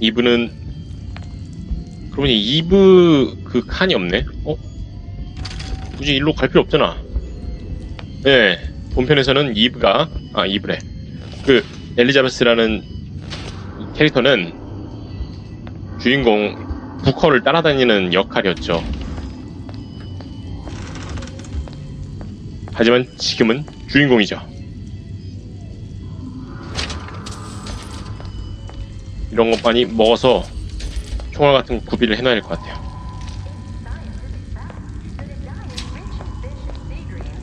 이브는 그러고 보니 이브 그 칸이 없네. 어? 굳이 일로 갈 필요 없잖아. 네, 본편에서는 이브가 아 이브래. 그 엘리자베스라는 캐릭터는 주인공 부커를 따라다니는 역할이었죠. 하지만 지금은 주인공이죠. 이런 것 많이 먹어서 총알 같은 구비를 해놔야 될것 같아요.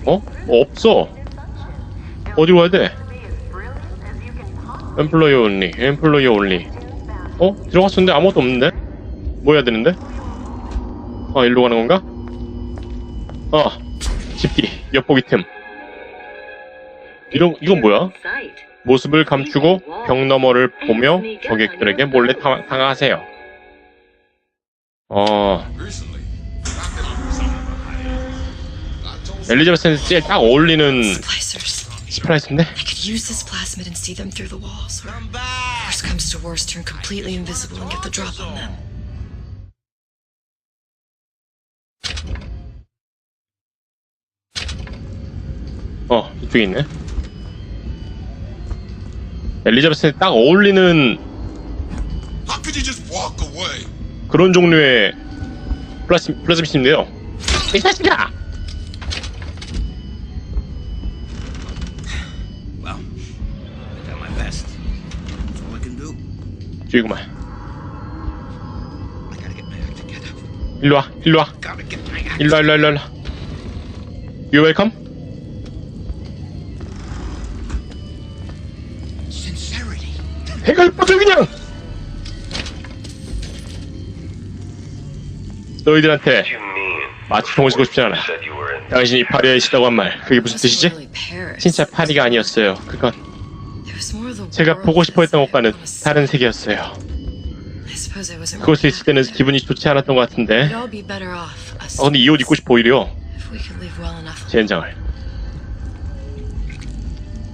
어? 어, 없어. 어디로 가야 돼? 엠플로이 온리, 엠플로이 온리. 어? 들어갔었는데 아무것도 없는데? 뭐 해야 되는데? 아, 일로 가는 건가? 아, 집기, 엿보기 틈. 이런, 이건 뭐야? 모습을 감추고 벽 너머를 보며 고객들에게 몰래 타- 당하세요. 어, 엘리자베스한테 제일 딱 어울리는. 스프라이스인데? I could use this plasmid and see them through the walls. Or worst comes to worst, turn completely invisible and get the drop on them. 어, 이쪽에 있네. 엘리자베스에 딱 어울리는 그런 종류의 플라스미스인데요 이 자식아! 죽이구만. 일로와, 일로와. 일로와, 일로와, 일로와. You welcome? 해갈 뻗어 그냥! 너희들한테 마치 통을 쓰고 싶진 않아. 당신이 파리에 있다고 한 말, 그게 무슨 뜻이지? 진짜 파리가 아니었어요. 그건 제가 보고 싶어 했던 것과는 다른 세계였어요. 그곳에 있을 때는 기분이 좋지 않았던 것 같은데. 아, 근데 이 옷 입고 싶어, 오히려. 젠장을.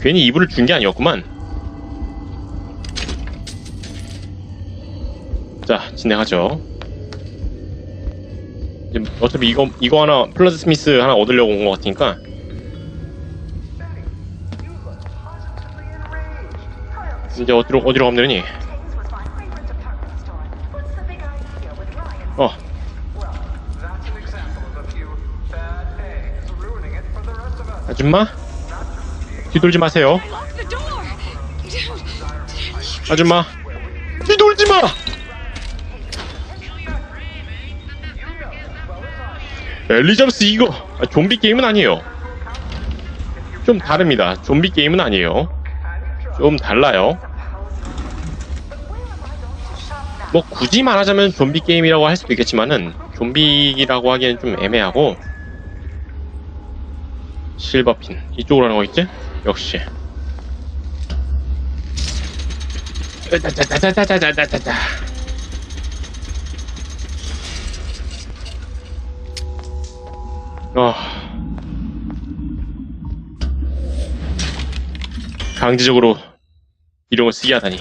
괜히 이불을 준 게 아니었구만. 자, 진행하죠. 이제 어차피 이거, 이거 하나, 플러스 스미스 하나 얻으려고 온 것 같으니까. 이제 어디로, 어디로 가면 되니? 어. 아줌마? 뒤돌지 마세요. 아줌마. 뒤돌지 마! 엘리자베스 이거 아, 좀비 게임은 아니에요. 좀 다릅니다. 좀비 게임은 아니에요. 좀 달라요. 뭐 굳이 말하자면 좀비 게임이라고 할 수도 있겠지만은 좀비라고 하기엔 좀 애매하고 실버핀 이쪽으로 하는 거 있지? 역시 짜자자자자자자자자 어. 강제적으로 이런 걸 쓰게 하다니.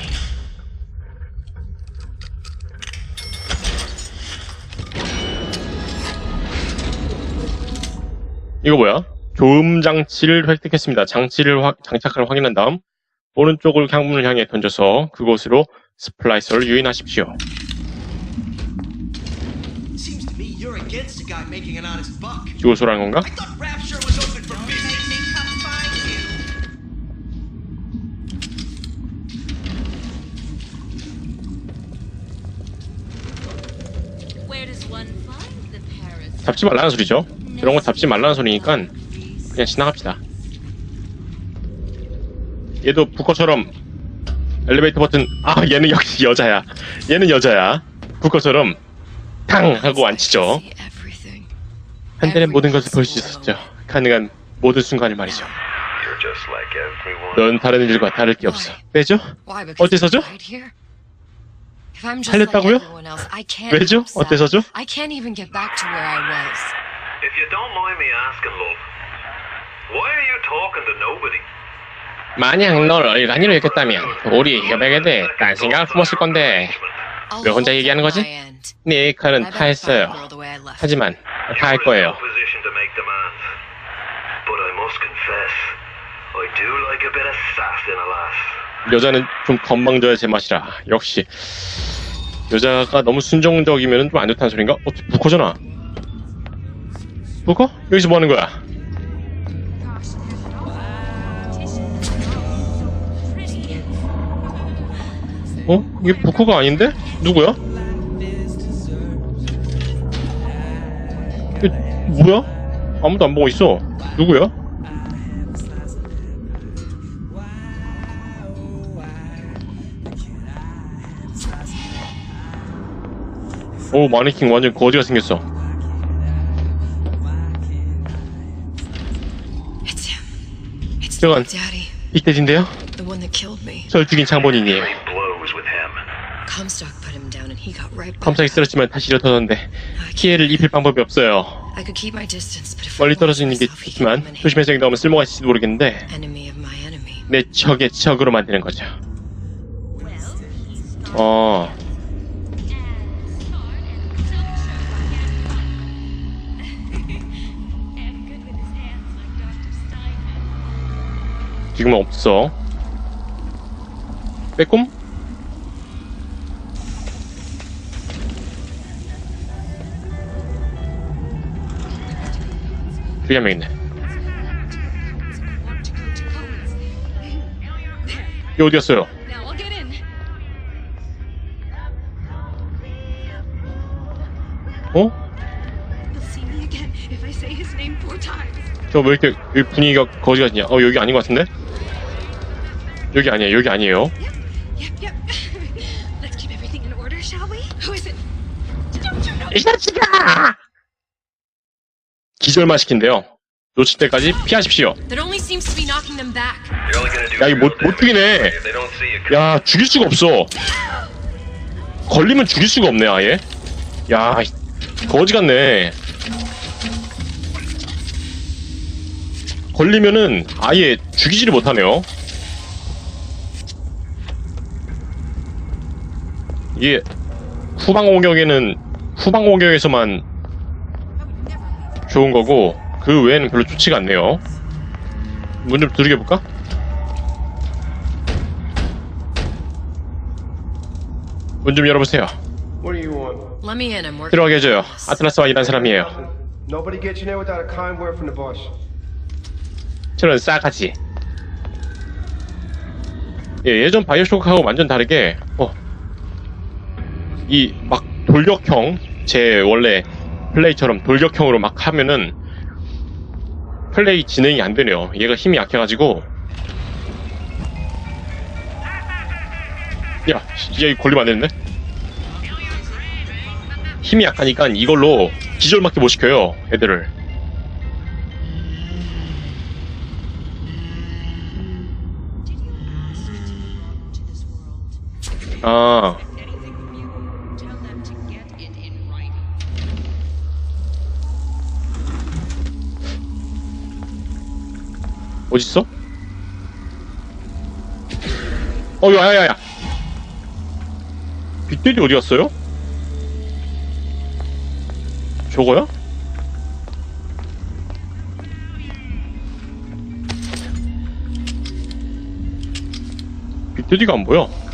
이거 뭐야? 조음 장치를 획득했습니다. 장치를 확- 장착을 확인한 다음 오른쪽을 향문을 향해 던져서 그곳으로 스플라이서를 유인하십시오. 하는 건가? 잡지 말라는 소리죠. 이런 거 잡지 말라는 소리니까 그냥 지나갑시다. 얘도 부커처럼 엘리베이터 버튼 아 얘는 역시 여자야. 얘는 여자야. 부커처럼 탕 하고 안 치죠. 한때는 모든 것을 볼 수 있었죠. 가능한 모든 순간을 말이죠. 넌 다른 일과 다를 게 없어. 왜죠? Just 살렸다고요? 왜죠? 어때서죠? I can't even get back to where I was. If you don't mind me asking, love, why are you talking to nobody? 만약 널 얼간이로 읽겠다면 우리 협약에 대해 딴 생각을 품었을 건데 왜 혼자 얘기하는 거지? 네 칼은 I 다 했어요. 하지만 다 할 거예요. 여자는 좀 건방져야 제맛이라. 역시 여자가 너무 순종적이면 좀 안 좋다는 소린가? 어, 부커잖아. 부커? 여기서 뭐 하는 거야? 어? 이게 부커가 아닌데? 누구야? 이게 뭐야? 아무도 안 보고 있어. 누구야? 오 마네킹 완전 거지가 생겼어. Killed me. 절 죽인 장본인이에요. Comstock put him down and he got right back 검사기 up. 쓰러지면 다시 일어서는데 피해를 입힐 방법이 없어요. 멀리 떨어져 있는 게 좋지만 조심해서 행동하면 쓸모가 있을지도 모르겠는데. 내 적의 적으로 만드는 거죠. 어, 지금은 없어. 빼꼼? 저기 한명 있네. 이 어디였어요? 어? 저 왜 이렇게 여기 분위기가 거지 같냐? 어 여기 아닌 것 같은데? 여기 아니에요. 여기 아니에요. 이 자식아! 기절만 시킨대요. 놓칠 때까지 피하십시오. That only seems to be knocking them back. You're only gonna do 야, 이거 못, 못 죽이네. If they don't see you 야, 죽일 수가 없어. 걸리면 죽일 수가 없네, 아예. 야, 이- 거지 같네. 걸리면은 아예 죽이지를 못하네요. 이게 후방 공격에는 후방 공격에서만 좋은 거고 그 외에는 별로 좋지가 않네요. 문 좀 두들겨 볼까? 문 좀 열어보세요. What do you want? Let me in. I'm working. 들어가게 해줘요. 아틀라스와 일한 사람이에요. Nobody gets you in there without a kind word from the boss. 저런 싸가지. 예, 예전 바이오쇼크하고 완전 다르게, 어, 이 막 돌격형, 제 원래 플레이처럼 돌격형으로 막 하면은 플레이 진행이 안 되네요. 얘가 힘이 약해가지고. 야, 얘 걸리면 안 되는데? 힘이 약하니까 이걸로 기절밖에 못 시켜요, 애들을. 아, 어딨어? 어, 야, 야, 야. 빅데디 어디 갔어요? 저거야? 빅데디가 안 보여.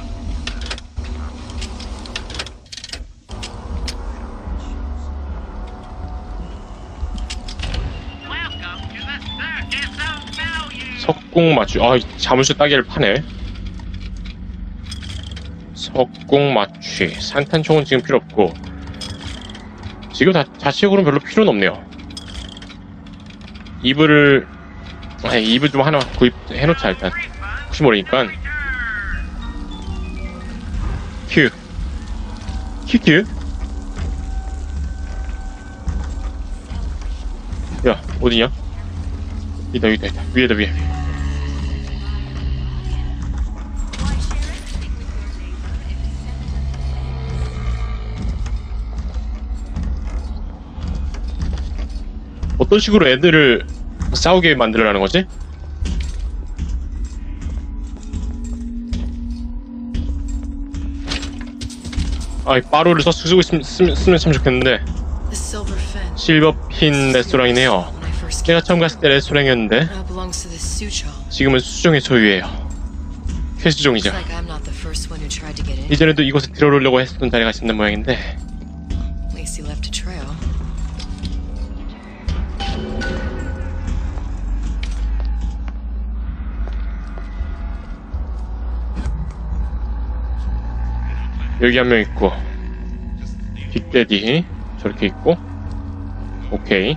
석궁 맞추. 아, 이 자물쇠 따개를 파네. 석궁 맞추. 산탄총은 지금 필요 없고. 지금 다, 자체적으로는 별로 필요는 없네요. 이불을, 아, 이불 좀 하나 구입해놓자, 일단. 혹시 모르니까. 큐. 큐큐. 야, 어디냐? 있다, 있다, 있다. 위에다, 위에. 어떤 식으로 애들을 싸우게 만들려는 거지? 아, 이 빠루를 써 쓰고 있으면 쓰면, 참 좋겠는데. 실버핀 레스토랑이네요. 제가. 처음 갔을 때 레스토랑이었는데. 지금은 수종의 소유예요. in. 이전에도 이곳에 들어오려고 했었던 자리가 있는 모양인데 여기 한 명 있고 빅데디 저렇게 있고 오케이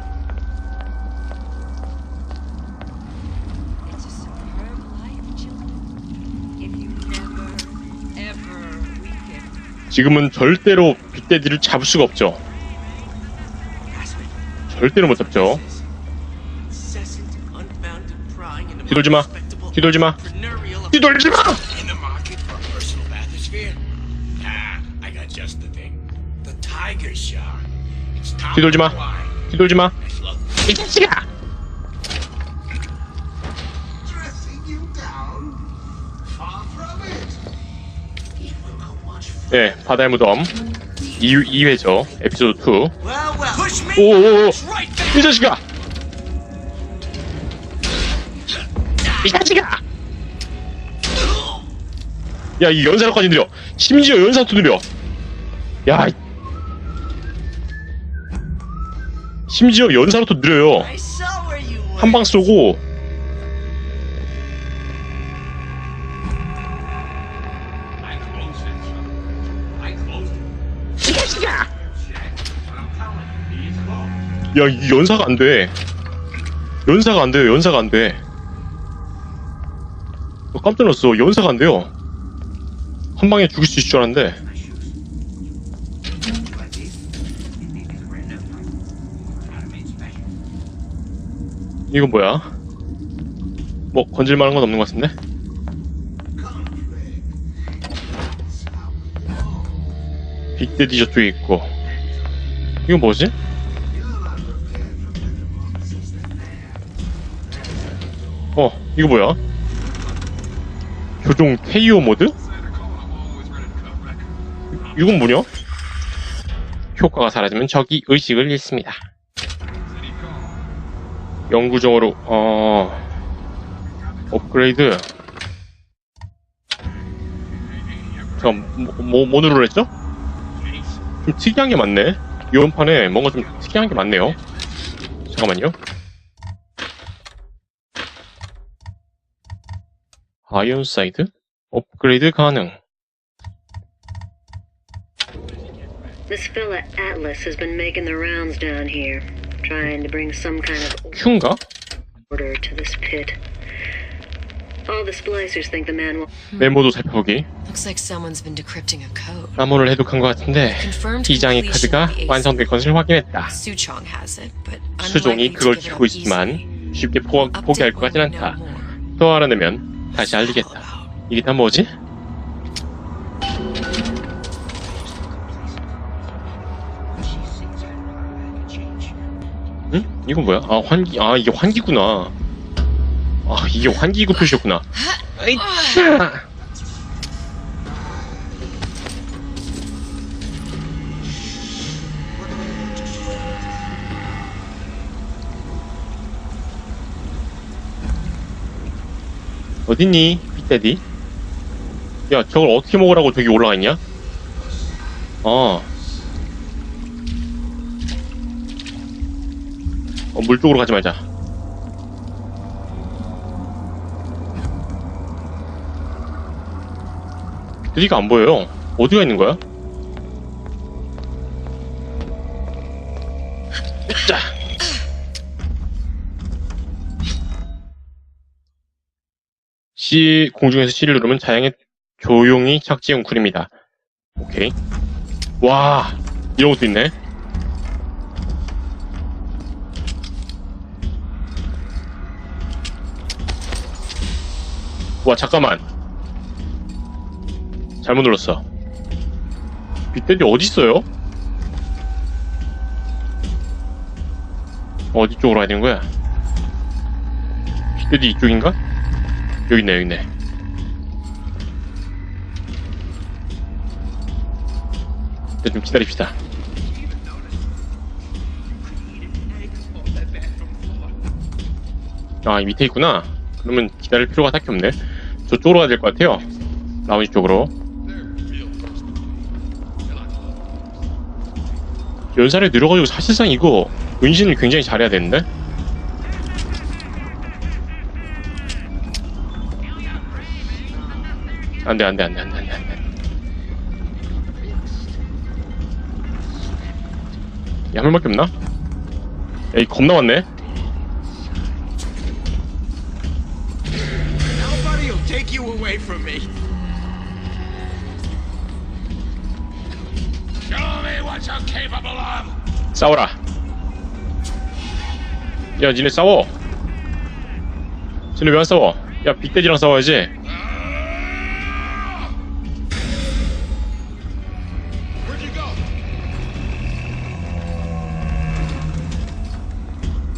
지금은 절대로 빅데디를 잡을 수가 없죠 절대로 못 잡죠 Incessant, unfounded prying into 뒤돌지 마 respectable 뒤돌지 마 entrepreneurial 뒤돌지 마 뒤돌지 마. 뒤돌지 마 이 자식아 much 네 바다의 무덤 2, 2회죠 에피소드 2 Well, well. Push me. 오오오. 이 자식아 이 자식아 야 이 연사로까지 느려 심지어 연사도 느려 야 심지어 느려요 where you went. 한방 쏘고. 야 이 연사가 안 돼 연사가 안 돼요 연사가 안돼 어, 깜짝 놀랐어 연사가 안 돼요 한 방에 죽일 수 있을 줄 알았는데 이건 뭐야 뭐 건질 만한 건 없는 것 같은데. 빅데디 저쪽에 있고 이건 뭐지? 어 이거 뭐야? 교종 KO 모드? 이건 뭐냐? 효과가 사라지면 적이 의식을 잃습니다. 영구적으로 어 업그레이드 잠깐 뭐, 뭐, 뭐 누르랬죠? 좀 특이한 게 많네. 이번 판에 뭔가 좀 특이한 게 많네요. 잠깐만요. 아이언 사이드? 업그레이드 가능. This fella Atlas has been making the rounds down here, trying to bring some kind of 큐인가? order to this pit. All the splicers think the man will. 메모도 살펴보기. Looks like someone's been decrypting a code. 암호를 해독한 것 같은데 이 장의 completion 카드가 완성된 것을 확인했다. Suchong has it, but 수종이 그걸 easily. 있지만 쉽게 포, 포기할 것 같진 않다. 또 알아내면 다시 알리겠다. 이게 다 뭐지? 이건 뭐야? 아 환기 아 이게 환기구나. 아 이게 환기구 표시였구나. 아이차. 어딨니, 빅데디? 야, 저걸 어떻게 먹으라고 저기 올라가 있냐? 어. 어, 물 쪽으로 가지 말자. 빅데디가 안 보여요. 어디가 있는 거야? 자. C 공중에서 C를 누르면 자양에 조용히 착지 웅쿨입니다. 오케이. 와 이런 것도 있네. 와 잠깐만. 잘못 눌렀어. 빅데디 어디 있어요? 어디 쪽으로 가야 되는 거야? 빅데디 이쪽인가? 여기 있네, 여기 있네. 일단 좀 기다립시다. 아, 이 밑에 있구나. 그러면 기다릴 필요가 딱히 없네. 저쪽으로 가야 될 것 같아요. 라운지 쪽으로. 연살에 늘어가지고 사실상 이거 은신을 굉장히 잘해야 되는데? 안 돼, 안 돼, 안 돼, 안 돼, 안 돼, 안 돼. 야, 한 명밖에 없나? 야, 이 겁나 많네? Away from me. Show me what you're capable of! 싸워라. 야, 니네 싸워. 쟤네 왜 안 싸워? 야, 빅돼지랑 싸워야지.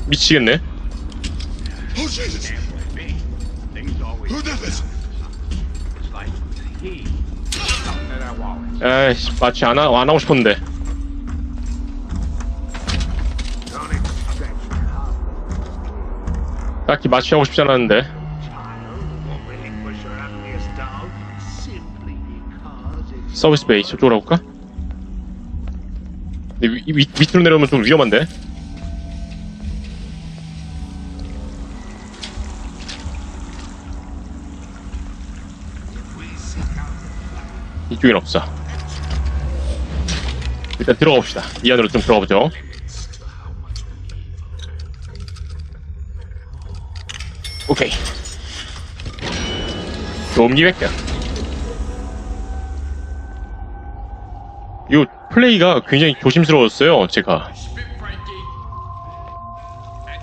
미치겠네. Oh, Jesus! Who did this? 에이씨, 마치 안, 하, 안 하고 싶었는데. 딱히 마취 하고 싶지 않았는데. 서비스 베이 저쪽으로 가볼까? 근데 위, 위, 밑으로 내려오면 좀 위험한데? 이쪽엔 없어. 일단 들어가 봅시다. 이 안으로 좀 들어가 보죠. 오케이. 도움기 백견. 이 플레이가 굉장히 조심스러웠어요, 제가.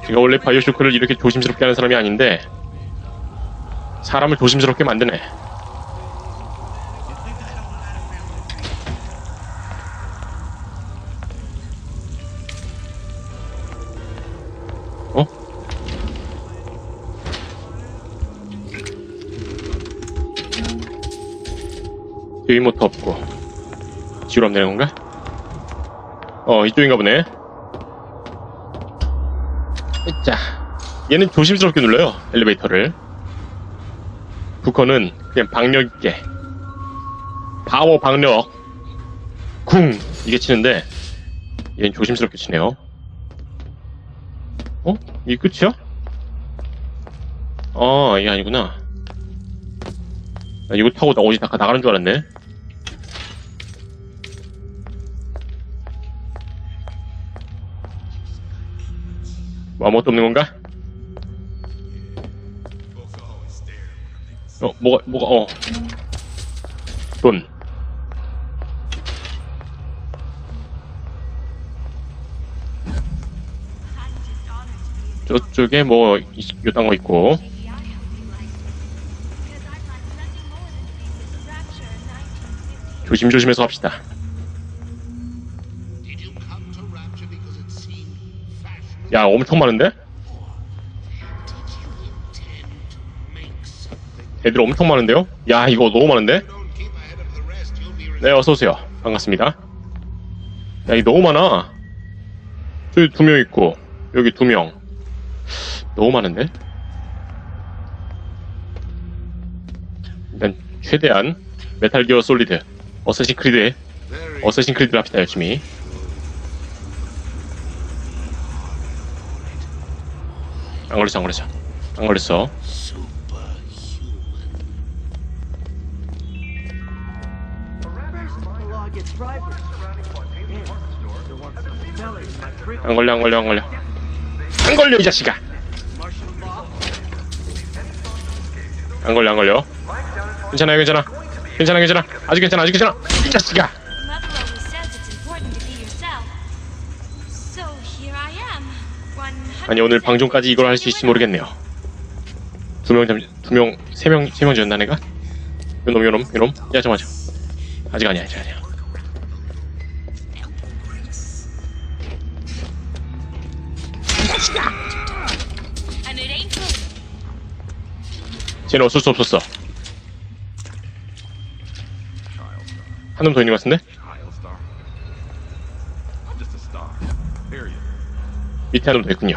제가 원래 바이오쇼크를 이렇게 조심스럽게 하는 사람이 아닌데, 사람을 조심스럽게 만드네. 여기 모터 없고. 뒤로 되는 건가? 어, 이쪽인가 보네. 자, 얘는 조심스럽게 눌러요, 엘리베이터를. 부커는 그냥 박력 있게. 파워 박력. 궁! 이게 치는데, 얘는 조심스럽게 치네요. 어? 이게 끝이야? 아, 이게 아니구나. 나 이거 타고 나 어디 나, 나가는 줄 알았네. 뭐 아무것도 없는 건가? 어, 뭐가, 뭐가, 어. 돈. 저쪽에 뭐, 이- 요딴 거 있고. 조심조심해서 합시다. 야, 엄청 많은데? 애들 엄청 많은데요? 야, 이거 너무 많은데? 네, 어서오세요. 반갑습니다. 야, 이거 너무 많아. 저기 두 명 있고, 여기 두 명. 너무 많은데? 일단, 최대한, 메탈 기어 솔리드, 어쌔신 크리드, 어쌔신 크리드를 합시다, 열심히. 안 걸렸어, 안 걸렸어. 안 걸렸어. 안 걸려, 안 걸려, 안 걸려. 안 걸려, 이 자식아! 안 걸려, 안 걸려. 괜찮아요, 괜찮아. 괜찮아, 괜찮아. 아직 괜찮아, 아직 괜찮아. 이 자식아! 아니, 오늘 방송까지 이걸 할 수 있을지 모르겠네요. 두 명, 잠, 두 명, 세 명, 세 명 지었나, 내가? 요놈, 요놈, 요놈. 야, 잠깐만. 아직 아니야, 아직 아니야. 쟤는 어쩔 수 없었어. 한 놈 더 있는 것 같은데? 밑에 한 놈도 있군요.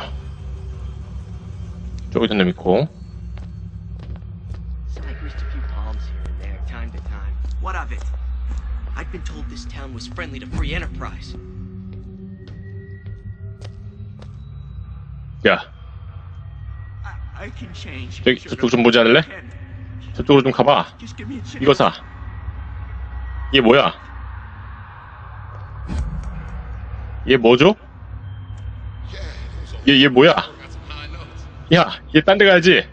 저기도 한놈 있고. Cypressed a few palms here and there, time to time. What of it? I'd been told this town was friendly to free enterprise. 야. 저기 저쪽 좀 보지 않을래? 저쪽으로 좀 가봐. 이거 사. 얘 뭐야? 얘 뭐죠? 얘, 얘 뭐야? 야, 얘 딴 데 가야지.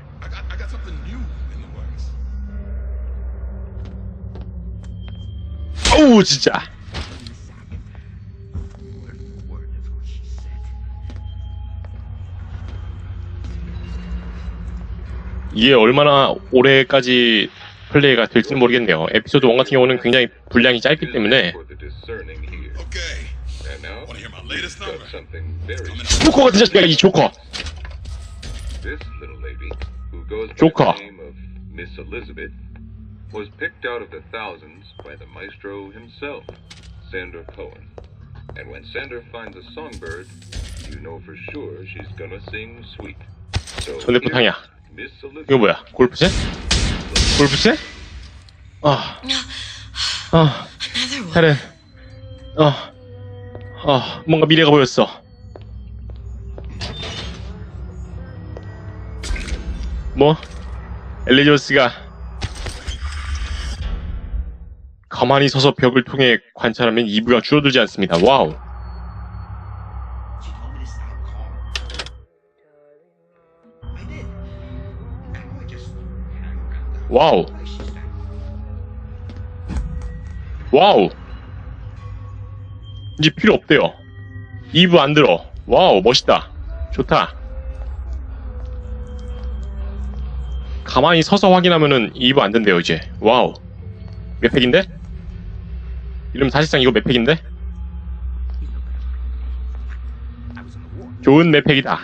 어우, 진짜. 이게 얼마나 오래까지 플레이가 될지는 모르겠네요. 에피소드 1 같은 경우는 굉장히 분량이 짧기 때문에 Okay. Want to hear my latest number? 조커 같은 자식아 이 조커 This little lady, who goes by 조커 the name of Miss Elizabeth, was picked out of the thousands by the maestro himself, Sander Cohen. And when Sander finds a songbird, you know for sure she's gonna sing sweet. So 전대포탕이야 Miss Elizabeth. 이거 뭐야 골프채? 골프채? 아, 아, 헤렌, 아, 아, 뭔가 미래가 보였어. 뭐? 엘리조스가 가만히 서서 벽을 통해 관찰하면 이부가 줄어들지 않습니다. 와우. 와우. 와우. 이제 필요 없대요. 2부 안 들어. 와우, 멋있다. 좋다. 가만히 서서 확인하면은 2부 안 된대요, 이제. 와우. 몇 팩인데? 이러면 사실상 이거 몇 팩인데? 좋은 몇 팩이다.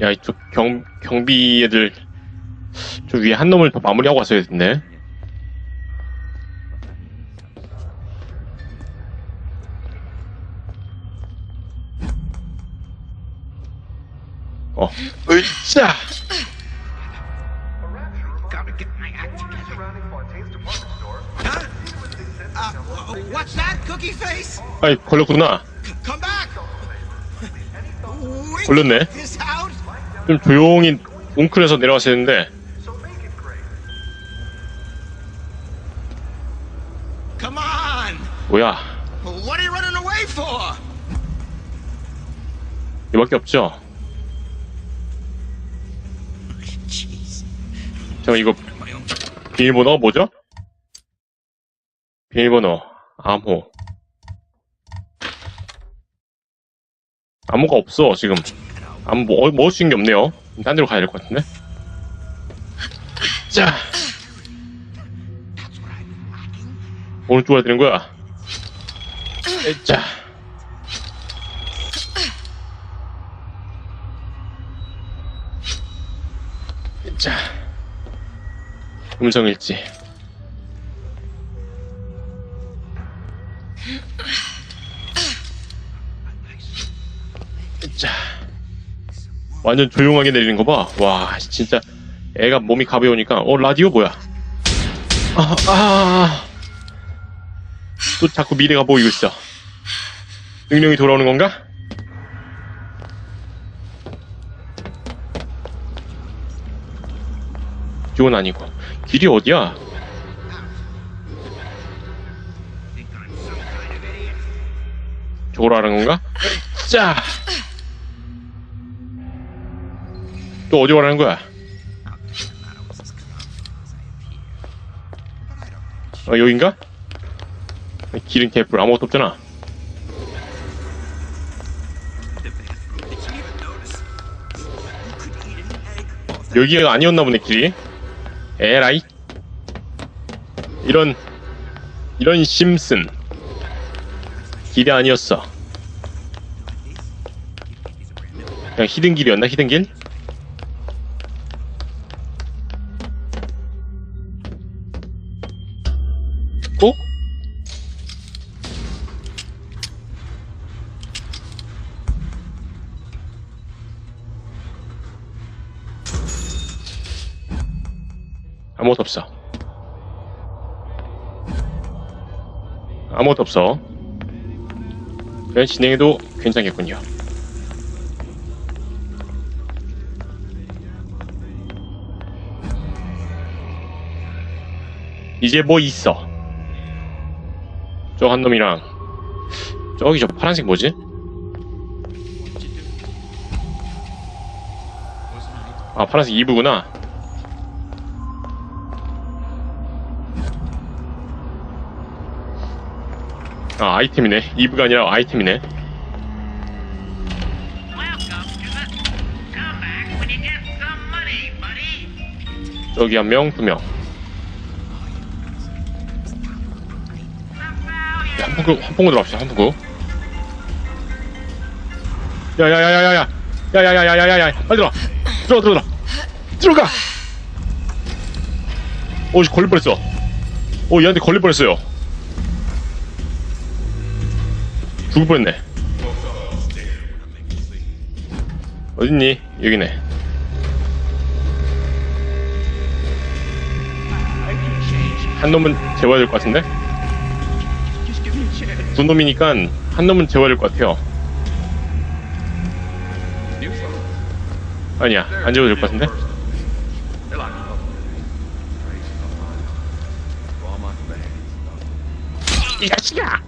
야, 이쪽 경, 경비 애들, 저 위에 한 놈을 더 마무리하고 왔어야 됐네. 어, 으쌰! 아이, 걸렸구나. 걸렸네. 좀 조용히 웅크려서 내려왔어야 했는데, Come on! 뭐야. 이밖에 없죠? 잠깐 이거 비밀번호가 뭐죠? 비밀번호 암호. 암호가 없어 지금. 암호 뭐, 먹을 수 있는 게 없네요. 딴 데로 가야 될 것 같은데? 자. 어느 쪽으로 되는 거야 자 자, 음성일지. 자, 완전 조용하게 내리는 거 봐. 와, 진짜 애가 몸이 가벼우니까. 어, 라디오 뭐야? 아, 아, 또 자꾸 미래가 보이고 있어. 능력이 돌아오는 건가? 이건 아니고 길이 어디야? 저걸 하는 건가? 자! 또 어디 가라는 거야? 어, 여긴가? 길은 개뿔 아무것도 없잖아. 여기가 아니었나 보네, 길이. 에라이. 이런, 이런 심슨. 길이 아니었어. 그냥 히든 길이었나, 히든 길? 아무것도 없어. 아무것도 없어. 그냥 진행해도 괜찮겠군요. 이제 뭐 있어? 저 한 놈이랑 저기 저 파란색 뭐지? 아 파란색 2부구나 아 아이템이네 2부가 아니라 아이템이네 저기 한 명, 두 명. 야, 한풍구, 한풍구 들어갑시다, 한풍구. 야, 야, 야, 야, 야, 야. 야, 야, 야, 야, 야, 야, 야. 빨리 들어와. 들어가, 들어가. 들어가! 오, 씨, 걸릴 뻔했어. 오, 얘한테 걸릴 뻔했어요. 뻔했네. 어딨니? 여기네. 한 놈은 재워야 될 것 같은데? 두 놈이니까 한 놈은 재워야 될 것 같아요. 아니야, 안 재워도 될 것 같은데? 이 자식아!